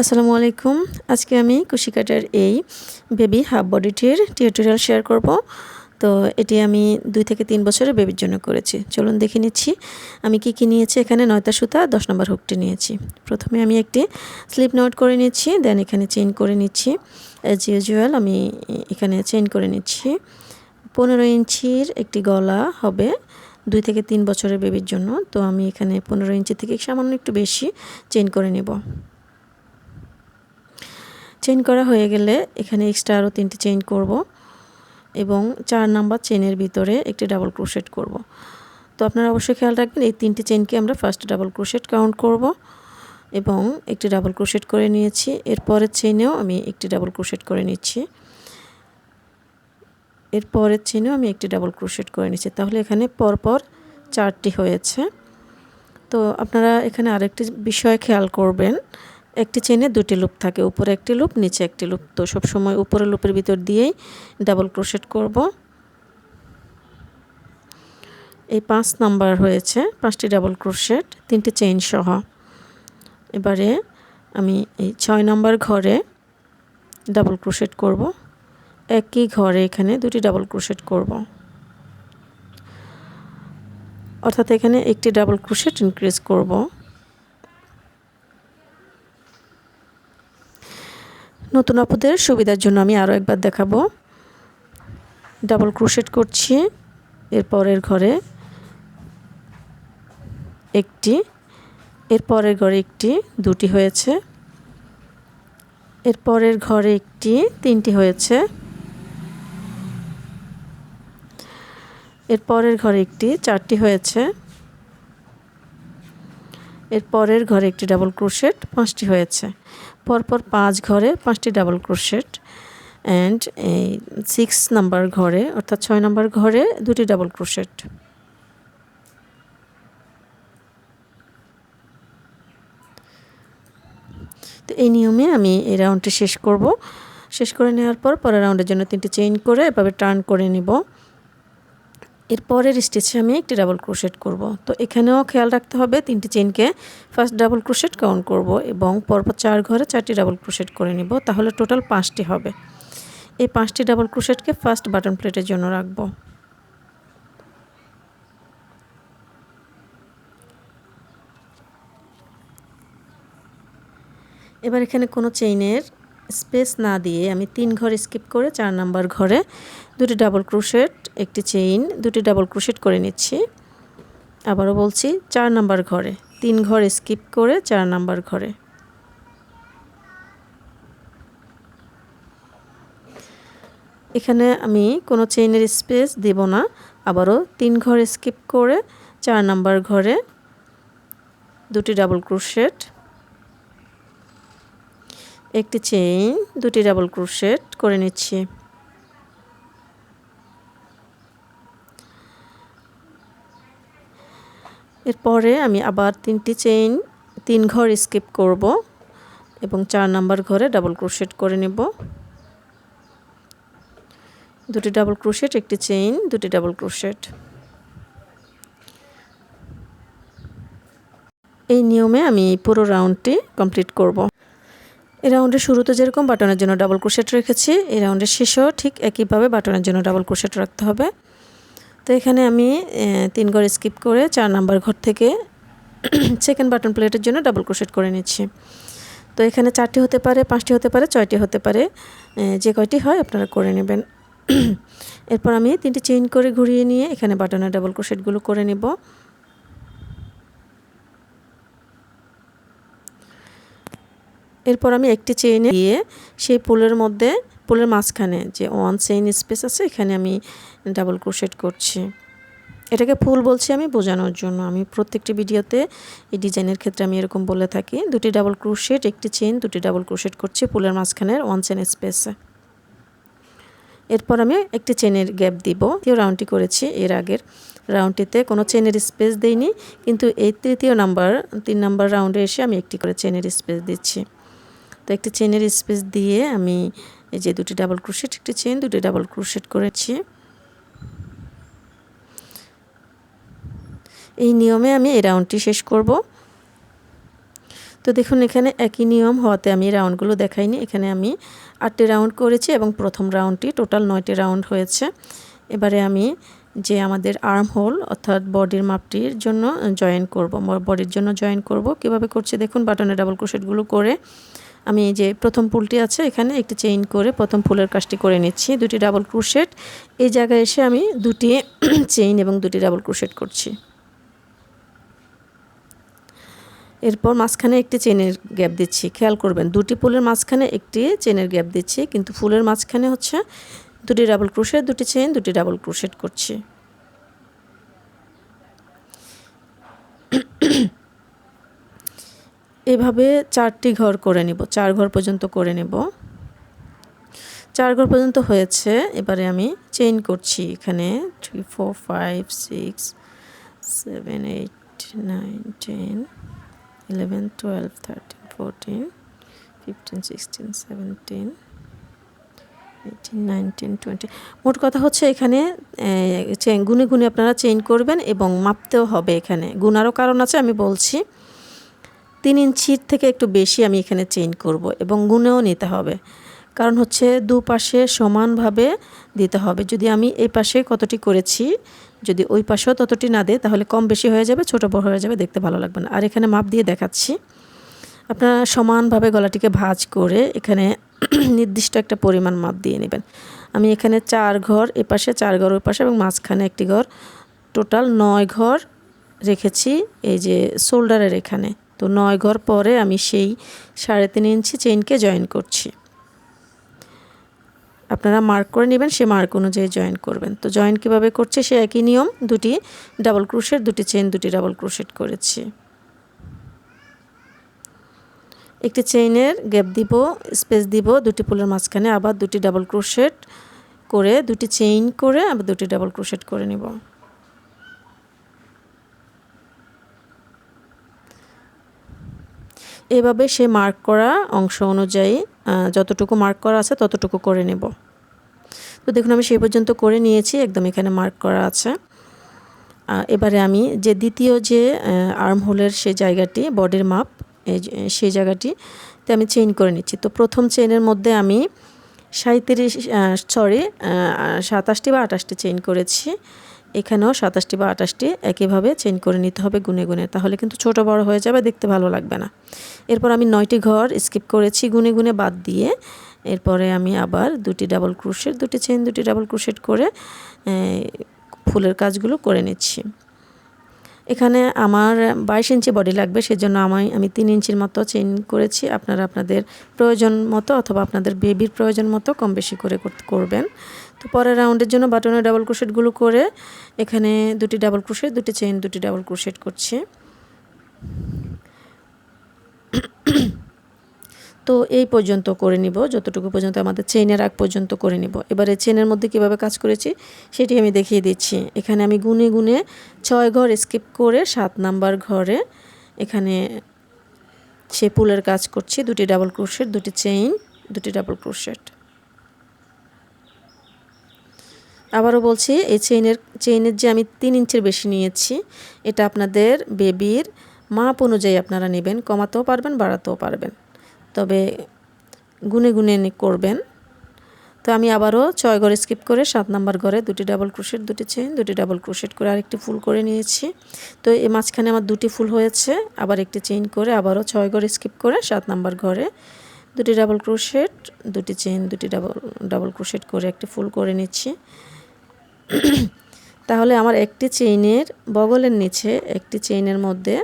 আসসালামু আলাইকুম। আজকে আমি কুশিকাটার এই বেবি হাফ বডিটির টিউটোরিয়াল শেয়ার করব। তো এটি আমি দুই থেকে তিন বছরের বেবির জন্য করেছি। চলুন দেখে নিচ্ছি, আমি কি কি নিয়েছি এখানে। নয়টা সুতা, দশ নম্বর হুকটি নিয়েছি। প্রথমে আমি একটি স্লিপ নোট করে নিচ্ছি, দেন এখানে চেইন করে নিচ্ছি। অ্যাজ ইউজুয়াল আমি এখানে চেইন করে নিচ্ছি। পনেরো ইঞ্চির একটি গলা হবে দুই থেকে তিন বছরের বেবির জন্য। তো আমি এখানে পনেরো ইঞ্চি থেকে সামান্য একটু বেশি চেইন করে নেব। চেইন করা হয়ে গেলে এখানে এক্সট্রা আরও তিনটি চেইন করব এবং চার নাম্বার চেনের ভিতরে একটি ডাবল ক্রোশেট করব। তো আপনারা অবশ্যই খেয়াল রাখবেন, এই তিনটি চেনকে আমরা ফার্স্ট ডাবল ক্রোশেট কাউন্ট করব এবং একটি ডাবল ক্রোশেট করে নিয়েছি। এরপরের চেনেও আমি একটি ডাবল ক্রোশেট করে নিচ্ছি। এর পরের চেনেও আমি একটি ডাবল ক্রোশেট করে নিচ্ছি। তাহলে এখানে পরপর চারটি হয়েছে। তো আপনারা এখানে আরেকটি বিষয় খেয়াল করবেন একটি চেনে দুটি লুপ থাকে, উপরে একটি লুপ, নিচে একটি লুপ। তো সব সময় উপরে লুপের ভিতর দিয়েই ডাবল ক্রোশেট করব। এই পাঁচ নাম্বার হয়েছে, পাঁচটি ডাবল ক্রোশেট তিনটি চেইন সহ। এবারে আমি এই ছয় নাম্বার ঘরে ডাবল ক্রোশেট করব। একই ঘরে এখানে দুটি ডাবল ক্রোশেট করব। অর্থাৎ এখানে একটি ডাবল ক্রোশেট ইনক্রিজ করব। নতুন আপুদের সুবিধার জন্য আমি আরও একবার দেখাবো। ডাবল ক্রোশেট করছি এরপরের ঘরে একটি, এর পরের ঘরে একটি, দুটি হয়েছে। এর পরের ঘরে একটি, তিনটি হয়েছে। এর পরের ঘরে একটি, চারটি হয়েছে। এর পরের ঘরে একটি ডাবল ক্রোশেট পাঁচটি হয়েছে। পরপর পাঁচ ঘরে, পাঁচটি ডাবল ক্রোশেট অ্যান্ড এই সিক্স নাম্বার ঘরে, অর্থাৎ ছয় নাম্বার ঘরে দুটি ডাবল ক্রোশেট তো এই নিয়মে আমি এই রাউন্ডটি শেষ করব। শেষ করে নেওয়ার পর পরের রাউন্ডের জন্য তিনটি চেইন করে এভাবে টার্ন করে নিব। এর পরের স্টেজে আমি একটি ডাবল ক্রোশেট করব। তো এখানেও খেয়াল রাখতে হবে, তিনটি চেনকে ফার্স্ট ডাবল ক্রোশেট কাউন্ট করব এবং পরপর চার ঘরে চারটি ডাবল ক্রোশেট করে নিব, তাহলে টোটাল পাঁচটি হবে। এই পাঁচটি ডাবল ক্রোশেটকে ফার্স্ট বাটন প্লেটের জন্য রাখব। এবার এখানে কোনো চেইনের স্পেস না দিয়ে আমি তিন ঘর স্কিপ করে চার নাম্বার ঘরে দুটি ডাবল ক্রোশেট একটি চেইন দুটি ডাবল ক্রোশেট করে নিচ্ছি। আবারও বলছি, চার নাম্বার ঘরে। তিন ঘর স্কিপ করে চার নাম্বার ঘরে। এখানে আমি কোনো চেইনের স্পেস দেব না। আবারও তিন ঘর স্কিপ করে চার নাম্বার ঘরে দুটি ডাবল ক্রোশেট একটি চেইন দুটি ডাবল ক্রোশেট করে নিচ্ছি। এরপরে আমি আবার তিনটি চেইন তিন ঘর স্কিপ করব এবং চার নাম্বার ঘরে ডাবল ক্রোশেট করে নেব। দুটি ডাবল ক্রোশেট একটি চেইন দুটি ডাবল ক্রোশেট এই নিয়মে আমি পুরো রাউন্ডটি কমপ্লিট করব। এই রাউন্ডের শুরুতে যেরকম বাটনের জন্য ডাবল ক্রোশেট রেখেছি, এই রাউন্ডের শেষেও ঠিক একইভাবে বাটনের জন্য ডাবল ক্রোশেট রাখতে হবে। তো এখানে আমি তিন ঘর স্কিপ করে চার নাম্বার ঘর থেকে সেকেন্ড বাটন প্লেটের জন্য ডাবল ক্রোশেট করে নিচ্ছি। তো এখানে চারটি হতে পারে, পাঁচটি হতে পারে, ছয়টি হতে পারে যে কয়টি হয় আপনারা করে নেবেন। এরপর আমি তিনটি চেইন করে ঘুরিয়ে নিয়ে এখানে বাটনের ডাবল ক্রোশেটগুলো করে নেব। এরপর আমি একটি চেইনে দিয়ে সেই পুলের মধ্যে পুলের মাঝখানে যে ওয়ান চেইন স্পেস আছে, এখানে আমি ডাবল ক্রোশেট করছি। এটাকে ফুল বলছি আমি বোঝানোর জন্য। আমি প্রত্যেকটি ভিডিওতে এই ডিজাইনের ক্ষেত্রে আমি এরকম বলে থাকি, দুটি ডাবল ক্রোশেট একটি চেন দুটি ডাবল ক্রোশেট করছি পুলের মাঝখানের ওয়ান চেন স্পেসে এরপর আমি একটি চেনের গ্যাপ দিব। তৃতীয় রাউন্ডটি করেছি এর আগের। রাউন্ডটিতে কোনো চেনের স্পেস দেইনি, কিন্তু এই তৃতীয় নাম্বার তিন নাম্বার রাউন্ডে এসে আমি একটি করে চেনের স্পেস দিচ্ছি। তো একটি চেনের স্পেস দিয়ে আমি এই যে দুটি ডাবল ক্রোশেট একটি চেন দুটি ডাবল ক্রোশেট করেছি। এই নিয়মে আমি এই রাউন্ডটি শেষ করব। তো দেখুন, এখানে একই নিয়ম হওয়াতে আমি রাউন্ডগুলো দেখাইনি। এখানে আমি আটটি রাউন্ড করেছি এবং প্রথম রাউন্ডটি টোটাল নয়টি রাউন্ড হয়েছে। এবারে আমি যে আমাদের আর্ম হোল অর্থাৎ বডির মাপটির জন্য জয়েন করব বডির জন্য জয়েন করব। কীভাবে করছি? দেখুন বাটনে ডাবল ক্রোশেটগুলো করে আমি এই যে প্রথম ফুলটি আছে, এখানে একটি চেইন করে প্রথম ফুলের কাজটি করে নিচ্ছি, দুটি ডাবল ক্রুশেট এই জায়গায় এসে আমি দুটি চেইন এবং দুটি ডাবল ক্রুশেট করছি। এরপর মাঝখানে একটি চেনের গ্যাপ দিচ্ছি। খেয়াল করবেন, দুটি ফুলের মাঝখানে একটি চেনের গ্যাপ দিচ্ছি, কিন্তু ফুলের মাঝখানে হচ্ছে দুটি ডাবল ক্রুশেট দুটি চেন দুটি ডাবল ক্রুশেট করছি। এভাবে চারটি ঘর করে নিব, চার ঘর পর্যন্ত করে নেব। চার ঘর পর্যন্ত হয়েছে, এবারে আমি চেইন করছি এখানে three four five six seven eight nine ten eleven twelve thirteen fourteen fifteen sixteen seventeen eighteen nineteen twenty মোট কথা হচ্ছে এখানে গুনে গুনে আপনারা চেইন করবেন এবং মাপতেও হবে এখানে। গুনারও কারণ আছে, আমি বলছি। তিন ইঞ্চির থেকে একটু বেশি আমি এখানে চেইন করব এবং গুনেও নিতে হবে। কারণ হচ্ছে দুপাশে সমানভাবে দিতে হবে। যদি আমি এই পাশে কতটি করেছি, যদি ওই পাশেও ততটি না দেয় তাহলে কম বেশি হয়ে যাবে, ছোটো বড় হয়ে যাবে, দেখতে ভালো লাগবে না। আর এখানে মাপ দিয়ে দেখাচ্ছি। আপনারা সমানভাবে গলাটিকে ভাজ করে এখানে নির্দিষ্ট একটা পরিমাণ মাপ দিয়ে নেবেন। আমি এখানে চার ঘর, এ পাশে চার ঘর, ওই পাশে এবং মাঝখানে একটি ঘর। টোটাল নয় ঘর রেখেছি, এই যে শোল্ডারের এখানে। তো নয় ঘর পরে আমি সেই সাড়ে তিন ইঞ্চি চেইনকে জয়েন করছি। আপনারা মার্ক করে নেবেন, সে মার্ক অনুযায়ী জয়েন করবেন। তো জয়েন কীভাবে করছে সে একই নিয়ম, দুটি ডাবল ক্রোশেট দুটি চেন দুটি ডাবল ক্রোশেট করেছি। একটি চেইনের গ্যাপ দিব স্পেস দিব, দুটি পুলের মাঝখানে আবার দুটি ডাবল ক্রোশেট করে, দুটি চেইন করে আবার দুটি ডাবল ক্রোশেট করে নিব। এভাবে সে মার্ক করা অংশ অনুযায়ী যতটুকু মার্ক করা আছে ততটুকু করে নেব। তো দেখুন, আমি সেই পর্যন্ত করে নিয়েছি, একদম এখানে মার্ক করা আছে। এবারে আমি যে দ্বিতীয় যে আর্ম হোলের সে জায়গাটি বডির মাপ সেই জায়গাটি জায়গাটিতে আমি চেইন করে নিচ্ছি। তো প্রথম চেইনের মধ্যে আমি সাঁত্রিশ সরি সাতাশটি বা আটাশটি চেইন করেছি। এখানেও সাতাশটি বা আটাশটি একইভাবে চেইন করে নিতে হবে গুনে গুনে, তাহলে কিন্তু ছোট বড় হয়ে যাবে, দেখতে ভালো লাগবে না। এরপর আমি নয়টি ঘর স্কিপ করেছি, গুনে গুনে বাদ দিয়ে। এরপরে আমি আবার দুটি ডাবল ক্রুশেট দুটি চেইন দুটি ডাবল ক্রুশেট করে ফুলের কাজগুলো করে নিচ্ছি। এখানে আমার বাইশ ইঞ্চি বডি লাগবে, সেজন্য আমি আমি তিন ইঞ্চির মতো চেইন করেছি। আপনারা আপনাদের প্রয়োজন মতো অথবা আপনাদের বেবির প্রয়োজন মতো কম বেশি করে করবেন। পরের রাউন্ডের জন্য বাটনের ডাবল ক্রোশেটগুলো করে এখানে দুটি ডাবল ক্রোশেট দুটি চেইন দুটি ডাবল ক্রোশেট করছি। তো এই পর্যন্ত করে নিব, যতটুকু পর্যন্ত আমাদের চেইনের আগ পর্যন্ত করে নিব। এবারে চেনের মধ্যে কীভাবে কাজ করেছি, সেটি আমি দেখিয়ে দিচ্ছি। এখানে আমি গুনে গুনে ছয় ঘর স্কিপ করে সাত নাম্বার ঘরে এখানে সে পুলের কাজ করছি, দুটি ডাবল ক্রোশেট দুটি চেইন দুটি ডাবল ক্রোশেট আবারও বলছি, এই চেইনের চেইনের যে আমি তিন ইঞ্চের বেশি নিয়েছি, এটা আপনাদের বেবির মাপ অনুযায়ী আপনারা নেবেন, কমাতেও পারবেন, বাড়াতেও পারবেন। তবে গুনে গুনে করবেন। তো আমি আবারও ছয় ঘরে স্কিপ করে সাত নাম্বার ঘরে দুটি ডাবল ক্রোশেট দুটি চেইন দুটি ডাবল ক্রোশেট করে আরেকটি ফুল করে নিয়েছি। তো এই মাঝখানে আমার দুটি ফুল হয়েছে, আবার একটি চেইন করে আবারও ছয় ঘরে স্কিপ করে সাত নাম্বার ঘরে দুটি ডাবল ক্রোশেট দুটি চেইন দুটি ডাবল ডাবল ক্রোশেট করে একটি ফুল করে নিচ্ছি। তাহলে আমার একটি চেইনের বগলের নিচে একটি চেইনের মধ্যে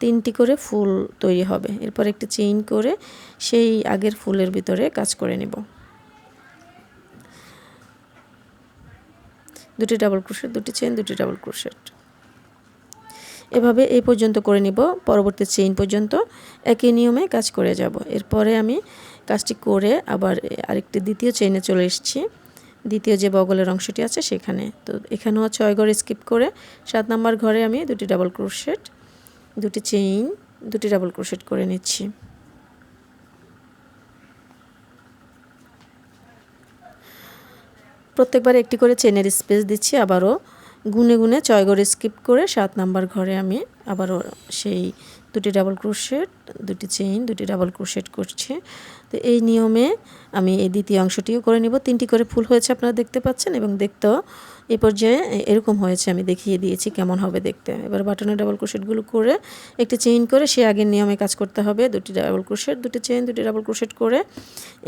তিনটি করে ফুল তৈরি হবে। এরপর একটি চেইন করে সেই আগের ফুলের ভিতরে কাজ করে নেব। দুটি ডাবল ক্রোশেট, দুটি চেইন, দুটি ডাবল ক্রোশেট। এভাবে এই পর্যন্ত করে নিব। পরবর্তী চেইন পর্যন্ত একই নিয়মে কাজ করে যাব। এরপরে আমি কাজটি করে আবার আরেকটি দ্বিতীয় চেইনে চলে এসেছি। দ্বিতীয় যে বগলের অংশটি আছে সেখানে। তো এখানেও ছয় ঘর স্কিপ করে। সাত নাম্বার ঘরে আমি দুটি ডাবল ক্রোশেট দুটি চেইন দুটি ডাবল ক্রোশেট করে নিচ্ছি। প্রত্যেকবার একটি করে চেনের স্পেস দিচ্ছি আবারও। গুনে গুনে ছয় ঘরে স্কিপ করে সাত নাম্বার ঘরে আমি আবারও সেই দুটি ডাবল ক্রোশেট দুটি চেইন দুটি ডাবল ক্রোশেট করছি। তো এই নিয়মে আমি এই দ্বিতীয় অংশটিও করে নিব। তিনটি করে ফুল হয়েছে আপনারা দেখতে পাচ্ছেন এবং দেখতেও এই পর্যায়ে এরকম হয়েছে, আমি দেখিয়ে দিয়েছি কেমন হবে দেখতে। এবার বাটনের ডাবল ক্রোশেটগুলো করে একটি চেইন করে সে আগের নিয়মে কাজ করতে হবে। দুটি ডাবল ক্রোশেট দুটি চেইন দুটি ডাবল ক্রোশেট করে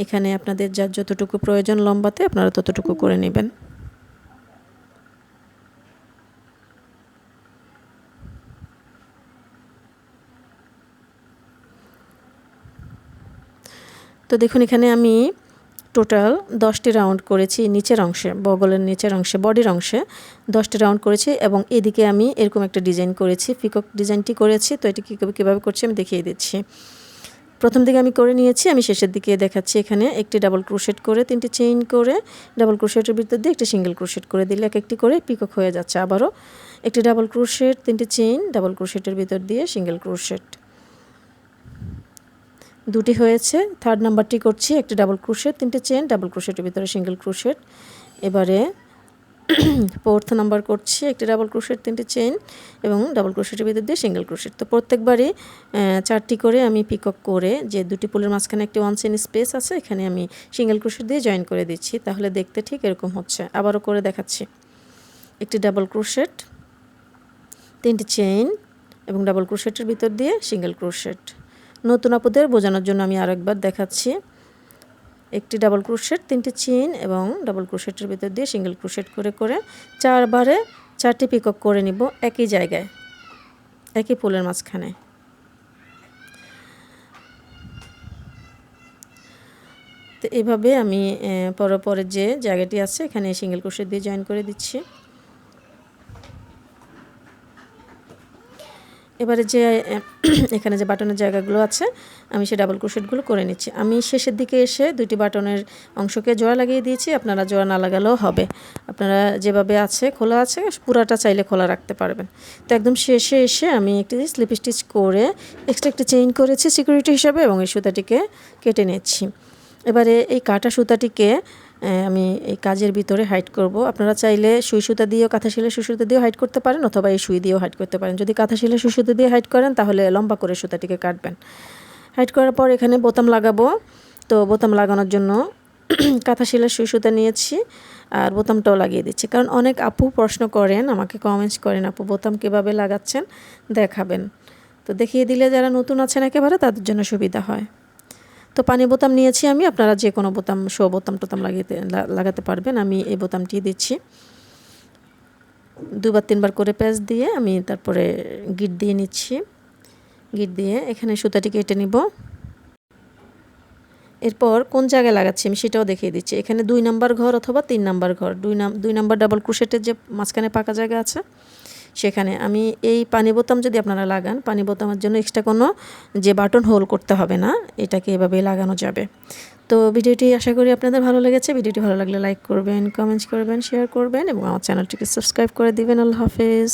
এখানে আপনাদের যার যতটুকু প্রয়োজন লম্বাতে আপনারা ততটুকু করে নেবেন। তো দেখুন, এখানে আমি টোটাল দশটি রাউন্ড করেছি নিচের অংশে, বগলের নিচের অংশে বডির অংশে দশটি রাউন্ড করেছি এবং এদিকে আমি এরকম একটা ডিজাইন করেছি পিকক ডিজাইনটি করেছি। তো এটি কীভাবে কীভাবে করছি আমি দেখিয়ে দিচ্ছি। প্রথম দিকে আমি করে নিয়েছি, আমি শেষের দিকে দেখাচ্ছি এখানে একটি ডাবল ক্রোশেট করে, তিনটি চেইন করে ডাবল ক্রোশেটের ভিতর দিয়ে একটি সিঙ্গেল ক্রোশেট করে দিলে এক একটি করে পিকক হয়ে যাচ্ছে আবারও। একটি ডাবল ক্রোশেট তিনটি চেইন ডাবল ক্রোশেটের ভিতর দিয়ে সিঙ্গেল ক্রোশেট দুটি হয়েছে। থার্ড নাম্বারটি করছি, একটি ডাবল ক্রোশেট তিনটে চেন ডাবল ক্রোশেটের ভিতরে সিঙ্গেল ক্রোশেট এবারে ফোর্থ নাম্বার করছি, একটি ডাবল ক্রোশেট তিনটে চেন এবং ডাবল ক্রোশেটের ভিতর দিয়ে সিঙ্গেল ক্রোশেট তো প্রত্যেকবারই চারটি করে আমি পিকক করে যে দুটি পুলের মাঝখানে একটি ওয়ান চেন স্পেস আছে, এখানে আমি সিঙ্গেল ক্রোশেট দিয়ে জয়েন করে দিচ্ছি। তাহলে দেখতে ঠিক এরকম হচ্ছে। আবারও করে দেখাচ্ছি। একটি ডাবল ক্রোশেট তিনটি চেইন এবং ডাবল ক্রোশেটের ভিতর দিয়ে সিঙ্গেল ক্রোশেট নতুন আপুদের বোঝানোর জন্য আমি আরেকবার দেখাচ্ছি। একটি ডাবল ক্রোশেট তিনটি চেইন এবং ডাবল ক্রোশেটের ভিতর দিয়ে সিঙ্গেল ক্রোশেট করে করে চারবারে চারটি পিকক করে নিব একই জায়গায়, একই ফুলের মাঝখানে। তো এভাবে আমি পরের যে জায়গাটি আছে, এখানে সিঙ্গেল ক্রোশেট দিয়ে জয়েন করে দিচ্ছি। এবারে যে, এখানে যে বাটনের জায়গাগুলো আছে, আমি সে ডাবল ক্রোশেটগুলো করে নিচ্ছি। আমি শেষের দিকে এসে দুটি বাটনের অংশকে জোড়া লাগিয়ে দিয়েছি, আপনারা জোড়া না লাগালেও হবে। আপনারা যেভাবে আছে, খোলা আছে, পুরাটা চাইলে খোলা রাখতে পারবেন। তো একদম শেষে এসে আমি একটি স্লিপ স্টিচ করে এক্সট্রা একটি চেইন করেছি সিকিউরিটি হিসাবে এবং এই সুতাটিকে কেটে নিচ্ছি। এবারে এই কাটা সুতাটিকে আমি এই কাজের ভিতরে হাইট করব। আপনারা চাইলে সুই সুতা দিয়েও কাঁথা শিলে সুই সুতা দিয়েও হাইট করতে পারেন অথবা এই সুই দিয়েও হাইট করতে পারেন। যদি কাঁথা শিলে সুই সুতা দিয়ে হাইট করেন, তাহলে লম্বা করে সুতাটিকে কাটবেন। হাইট করার পর এখানে বোতাম লাগাবো। তো বোতাম লাগানোর জন্য কাঁথা শিলের সুই সুতা নিয়েছি আর বোতামটাও লাগিয়ে দিচ্ছি। কারণ অনেক আপু প্রশ্ন করেন, আমাকে কমেন্টস করেন, আপু, বোতাম কীভাবে লাগাচ্ছেন? দেখাবেন। তো দেখিয়ে দিলে যারা নতুন আছেন একেবারে তাদের জন্য সুবিধা হয়। তো পানি বোতাম নিয়েছি আমি, আপনারা যে কোনো বোতাম শো বোতাম টোতাম লাগিয়ে লাগাতে পারবেন। আমি এই বোতামটি দিচ্ছি। দুবার তিনবার করে প্যাচ দিয়ে আমি তারপরে গিট দিয়ে নিচ্ছি। গিট দিয়ে এখানে সুতাটি কেটে নিব। এরপর কোন জায়গায় লাগাচ্ছি আমি সেটাও দেখিয়ে দিচ্ছি। এখানে দুই নাম্বার ঘর অথবা তিন নাম্বার ঘর। দুই নাম দুই নাম্বার ডাবল ক্রুশেটের যে মাঝখানে পাকা জায়গা আছে সেখানে আমি এই পানি বোতাম যদি আপনারা লাগান, পানি বোতামের জন্য এক্সট্রা কোনো যে বাটন হোল করতে হবে না, এটাকে এভাবেই লাগানো যাবে। তো ভিডিওটি আশা করি আপনাদের ভালো লেগেছে। ভিডিওটি ভালো লাগলে লাইক করবেন কমেন্টস করবেন শেয়ার করবেন এবং আমার চ্যানেলটিকে সাবস্ক্রাইব করে দিবেন। আল্লাহ হাফেজ।